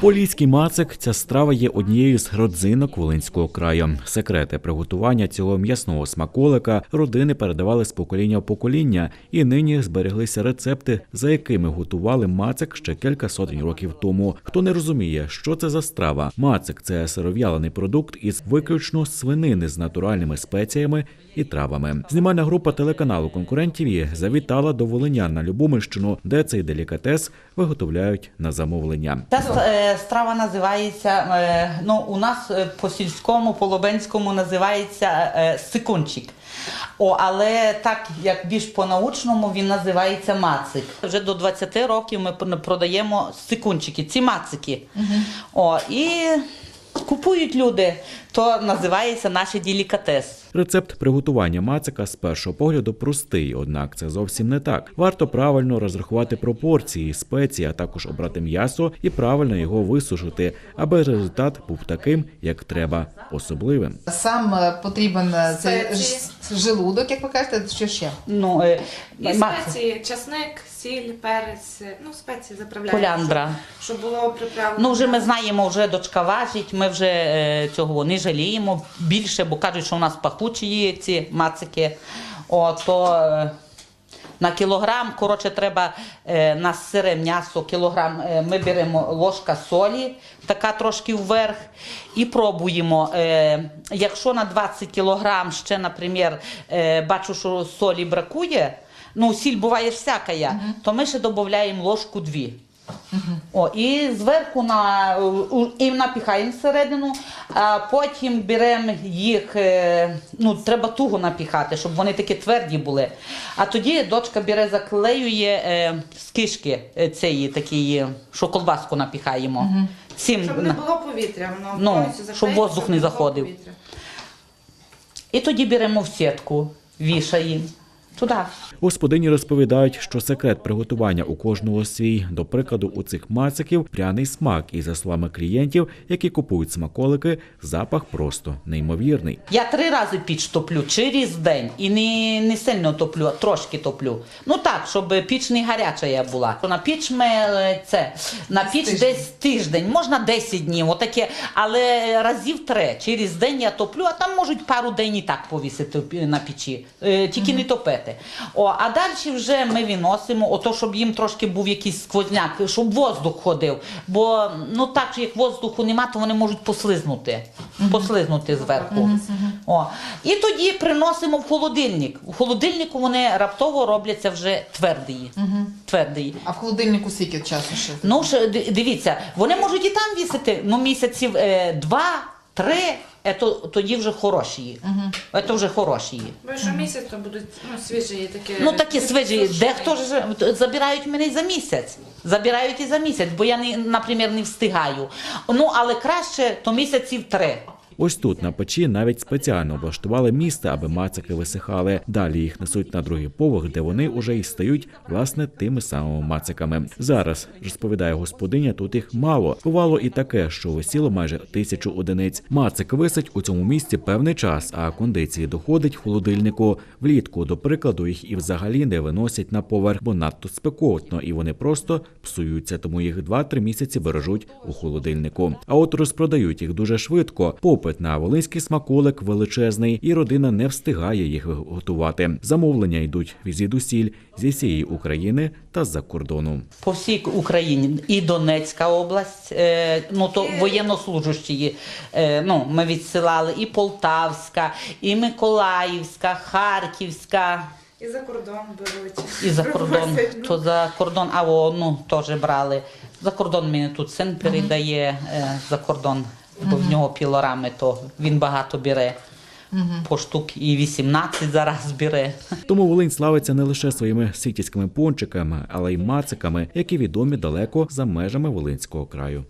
Поліський мацик ця страва є однією з родзинок Волинського краю. Секрети приготування цього м'ясного смаколика родини передавали з покоління в покоління, і нині збереглися рецепти, за якими готували мацик ще кілька сотень років тому. Хто не розуміє, що це за страва? Мацик це сиров'ялений продукт із виключно свинини з натуральними спеціями і травами. Знімальна група телеканалу конкурентів завітала до Волинян на Любомирщину, де цей делікатес виготовляють на замовлення. Страва називається, е, ну, у нас е, по сільському, по лобенському називається е, сикунчик. О, але так, як більш по-научному, він називається мацик. Вже до 20 років ми продаємо сикунчики, ці мацики. О, і купують люди, то називається наш делікатес. Рецепт приготування мацика з першого погляду простий, однак це зовсім не так. Варто правильно розрахувати пропорції, спеції, а також обрати м'ясо і правильно його висушити, аби результат був таким, як треба, особливим. Сам е, потрібен е, цей Спеції. ж- желудок, як ви кажете, що ще? Ну, е, І ма- спеції, часник, сіль, перець, ну спеції заправляють. Коляндра. Щоб, щоб було приправлено. Ну, вже ми знаємо, вже дочка важить, ми вже е, цього не жаліємо більше, бо кажуть, що у нас пахучі є ці мацики. О, то е, на кілограм, коротше, треба е, на сире м'ясо, кілограм, е, ми беремо ложка солі, така трошки вверх, і пробуємо. Якщо на 20 кілограм ще, наприклад, бачу, що солі бракує, ну, сіль буває всяка, я, то ми ще додаємо ложку дві. О, і зверху на, і напіхаємо всередину, а потім беремо їх, е, ну, треба туго напіхати, щоб вони такі тверді були. А тоді дочка бере, заклеює е, з кишки е, цієї такої, що колбаску напіхаємо. Цим, Щоб не було повітря, воно Ну, щоб воздух не заходив. повітря. І тоді беремо в сітку, вішаємо туди. Господині розповідають, що секрет приготування у кожного свій. До прикладу, у цих мациків пряний смак, і за словами клієнтів, які купують смаколики, запах просто неймовірний. Я три рази піч топлю через день і не, не сильно топлю, а трошки топлю. Ну так, щоб піч не гаряча я була. На піч ми е, це на піч Тиждень. десь тиждень, можна 10 днів, отаке, але разів три. Через день я топлю, а там можуть пару день і так повісити на печі, е, тільки не топити. О, а далі вже ми виносимо, ото щоб їм трошки був якийсь сквозняк, щоб воздух ходив. Бо ну так, як воздуху нема, то вони можуть послизнути. Послизнути зверху. О. І тоді приносимо в холодильник. У холодильнику вони раптово робляться вже твердії. твердії. А в холодильнику скільки часу ще? Ну дивіться, вони можуть і там вісити ну, місяців е, два, три, е, то, тоді вже хороші. є. Угу. то вже хороші. є. Бо що місяць то будуть ну, свіжі такі. Ну такі свіжі, дехто ж забирають мене за місяць. Забирають і за місяць, бо я не, наприклад, не встигаю. Ну але краще то місяців три. Ось тут на печі навіть спеціально облаштували місце, аби мацики висихали. Далі їх несуть на другий поверх, де вони уже й стають власне тими самими мациками. Зараз розповідає господиня, тут їх мало. Бувало і таке, що висіло майже тисячу одиниць. Мацик висить у цьому місці певний час, а кондиції доходить холодильнику. Влітку, до прикладу, їх і взагалі не виносять на поверх, бо надто спекотно, і вони просто псуються, тому їх 2-3 місяці бережуть у холодильнику. А от розпродають їх дуже швидко. Попит на волинський смаколик величезний, і родина не встигає їх готувати. Замовлення йдуть звідусіль зі всієї України та з-за кордону. По всій Україні і Донецька область, е, ну то воєннослужащі, е, ну ми відсилали, і Полтавська, і Миколаївська, Харківська. І за кордон беруть. І за кордон, ну. то за кордон, а ну теж брали. За кордон мені тут син передає е, за кордон, бо в нього пілорами, то він багато бере. По штук і 18 зараз бере. Тому Волинь славиться не лише своїми ситівськими пончиками, але й мациками, які відомі далеко за межами Волинського краю.